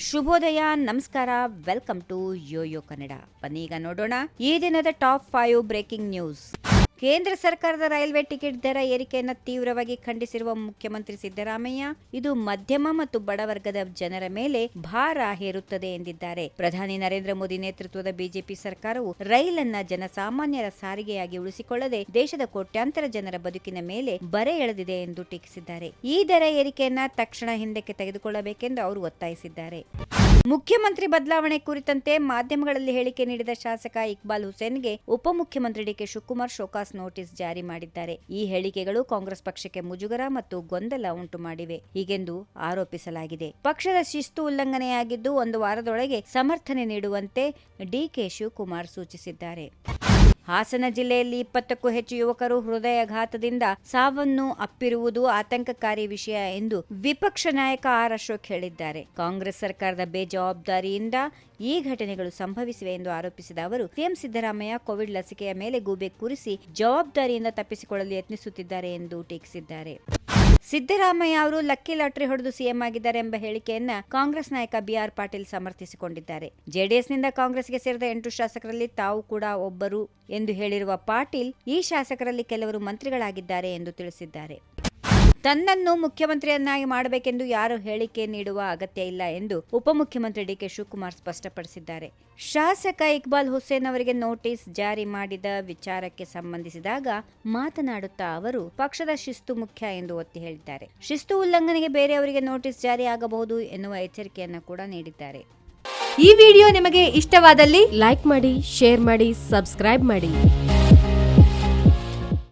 ಶುಭೋದಯ ನಮಸ್ಕಾರ welcome to YoYo Kannada ಬನ್ನೀಗ ನೋಡೋಣ ಈ ದಿನದ ಟಾಪ್ ಫೈವ್ ಬ್ರೇಕಿಂಗ್ ನ್ಯೂಸ್ ಕೇಂದ್ರ ಸರ್ಕಾರದ ರೈಲ್ವೆ ಟಿಕೆಟ್ ದರ ಏರಿಕೆಯನ್ನು ತೀವ್ರವಾಗಿ ಖಂಡಿಸಿರುವ ಮುಖ್ಯಮಂತ್ರಿ ಸಿದ್ದರಾಮಯ್ಯ, ಇದು ಮಧ್ಯಮ ಮತ್ತು ಬಡವರ್ಗದ ಜನರ ಮೇಲೆ ಭಾರ ಹೇರುತ್ತದೆ ಎಂದಿದ್ದಾರೆ. ಪ್ರಧಾನಿ ನರೇಂದ್ರ ಮೋದಿ ನೇತೃತ್ವದ ಬಿಜೆಪಿ ಸರ್ಕಾರವು ರೈಲನ್ನ ಜನಸಾಮಾನ್ಯರ ಸಾರಿಗೆಯಾಗಿ ಉಳಿಸಿಕೊಳ್ಳದೆ ದೇಶದ ಕೋಟ್ಯಾಂತರ ಜನರ ಬದುಕಿನ ಮೇಲೆ ಬರೆ ಎಳೆದಿದೆ ಎಂದು ಟೀಕಿಸಿದ್ದಾರೆ. ಈ ದರ ಏರಿಕೆಯನ್ನ ತಕ್ಷಣ ಹಿಂದಕ್ಕೆ ತೆಗೆದುಕೊಳ್ಳಬೇಕೆಂದು ಅವರು ಒತ್ತಾಯಿಸಿದ್ದಾರೆ. ಮುಖ್ಯಮಂತ್ರಿ ಬದಲಾವಣೆ ಕುರಿತಂತೆ ಮಾಧ್ಯಮಗಳಲ್ಲಿ ಹೇಳಿಕೆ ನೀಡಿದ ಶಾಸಕ ಇಕ್ಬಾಲ್ ಹುಸೇನ್ಗೆ ಉಪಮುಖ್ಯಮಂತ್ರಿ ಡಿಕೆ ಶಿವಕುಮಾರ್ ಶೋಕಾಸ್ ನೋಟಿಸ್ ಜಾರಿ ಮಾಡಿದ್ದಾರೆ. ಈ ಹೇಳಿಕೆಗಳು ಕಾಂಗ್ರೆಸ್ ಪಕ್ಷಕ್ಕೆ ಮುಜುಗರ ಮತ್ತು ಗೊಂದಲ ಉಂಟು ಮಾಡಿವೆ ಹೀಗೆಂದು ಆರೋಪಿಸಲಾಗಿದೆ. ಪಕ್ಷದ ಶಿಸ್ತು ಉಲ್ಲಂಘನೆಯಾಗಿದ್ದು ಒಂದು ವಾರದೊಳಗೆ ಸಮರ್ಥನೆ ನೀಡುವಂತೆ ಡಿಕೆ ಶಿವಕುಮಾರ್ ಸೂಚಿಸಿದ್ದಾರೆ. ಹಾಸನ ಜಿಲ್ಲೆಯಲ್ಲಿ ಇಪ್ಪತ್ತಕ್ಕೂ ಹೆಚ್ಚು ಯುವಕರು ಹೃದಯಾಘಾತದಿಂದ ಸಾವನ್ನು ಅಪ್ಪಿರುವುದು ಆತಂಕಕಾರಿ ವಿಷಯ ಎಂದು ವಿಪಕ್ಷ ನಾಯಕ ಆರ್ ಅಶೋಕ್ ಹೇಳಿದ್ದಾರೆ. ಕಾಂಗ್ರೆಸ್ ಸರ್ಕಾರದ ಬೇಜವಾಬ್ದಾರಿಯಿಂದ ಈ ಘಟನೆಗಳು ಸಂಭವಿಸಿವೆ ಎಂದು ಆರೋಪಿಸಿದ ಅವರು ಸಿಎಂ ಸಿದ್ದರಾಮಯ್ಯ ಕೋವಿಡ್ ಲಸಿಕೆಯ ಮೇಲೆ ಗೂಬೆ ಕೂರಿಸಿ ಜವಾಬ್ದಾರಿಯಿಂದ ತಪ್ಪಿಸಿಕೊಳ್ಳಲು ಯತ್ನಿಸುತ್ತಿದ್ದಾರೆ ಎಂದು ಟೀಕಿಸಿದ್ದಾರೆ. ಸಿದ್ದರಾಮಯ್ಯ ಅವರು ಲಕ್ಕಿ ಲಾಟರಿ ಹೊಡೆದು ಸಿಎಂ ಆಗಿದ್ದಾರೆ ಎಂಬ ಹೇಳಿಕೆಯನ್ನ ಕಾಂಗ್ರೆಸ್ ನಾಯಕ ಬಿಆರ್ ಪಾಟೀಲ್ ಸಮರ್ಥಿಸಿಕೊಂಡಿದ್ದಾರೆ. ಜೆಡಿಎಸ್ ಜೆಡಿಎಸ್ನಿಂದ ಕಾಂಗ್ರೆಸ್ಗೆ ಸೇರಿದ ಎಂಟು ಶಾಸಕರಲ್ಲಿ ತಾವು ಕೂಡ ಒಬ್ಬರು ಎಂದು ಹೇಳಿರುವ ಪಾಟೀಲ್ ಈ ಶಾಸಕರಲ್ಲಿ ಕೆಲವರು ಮಂತ್ರಿಗಳಾಗಿದ್ದಾರೆ ಎಂದು ತಿಳಿಸಿದ್ದಾರೆ. ತನ್ನನ್ನು ಮುಖ್ಯಮಂತ್ರಿಯನ್ನಾಗಿ ಮಾಡಬೇಕೆಂದು ಯಾರು ಹೇಳಿಕೆ ನೀಡುವ ಅಗತ್ಯ ಇಲ್ಲ ಎಂದು ಉಪಮುಖ್ಯಮಂತ್ರಿ ಡಿಕೆ ಶಿವಕುಮಾರ್ ಸ್ಪಷ್ಟಪಡಿಸಿದ್ದಾರೆ. ಶಾಸಕ ಇಕ್ಬಾಲ್ ಹುಸೇನ್ ಅವರಿಗೆ ನೋಟಿಸ್ ಜಾರಿ ಮಾಡಿದ ವಿಚಾರಕ್ಕೆ ಸಂಬಂಧಿಸಿದಾಗ ಮಾತನಾಡುತ್ತಾ ಅವರು, ಪಕ್ಷದ ಶಿಸ್ತು ಮುಖ್ಯ ಎಂದು ಒತ್ತಿ ಹೇಳಿದ್ದಾರೆ. ಶಿಸ್ತು ಉಲ್ಲಂಘನೆಗೆ ಬೇರೆಯವರಿಗೆ ನೋಟಿಸ್ ಜಾರಿ ಆಗಬಹುದು ಎನ್ನುವ ಎಚ್ಚರಿಕೆಯನ್ನು ಕೂಡ ನೀಡಿದ್ದಾರೆ. ಈ ವಿಡಿಯೋ ನಿಮಗೆ ಇಷ್ಟವಾದಲ್ಲಿ ಲೈಕ್ ಮಾಡಿ, ಶೇರ್ ಮಾಡಿ, ಸಬ್ಸ್ಕ್ರೈಬ್ ಮಾಡಿ.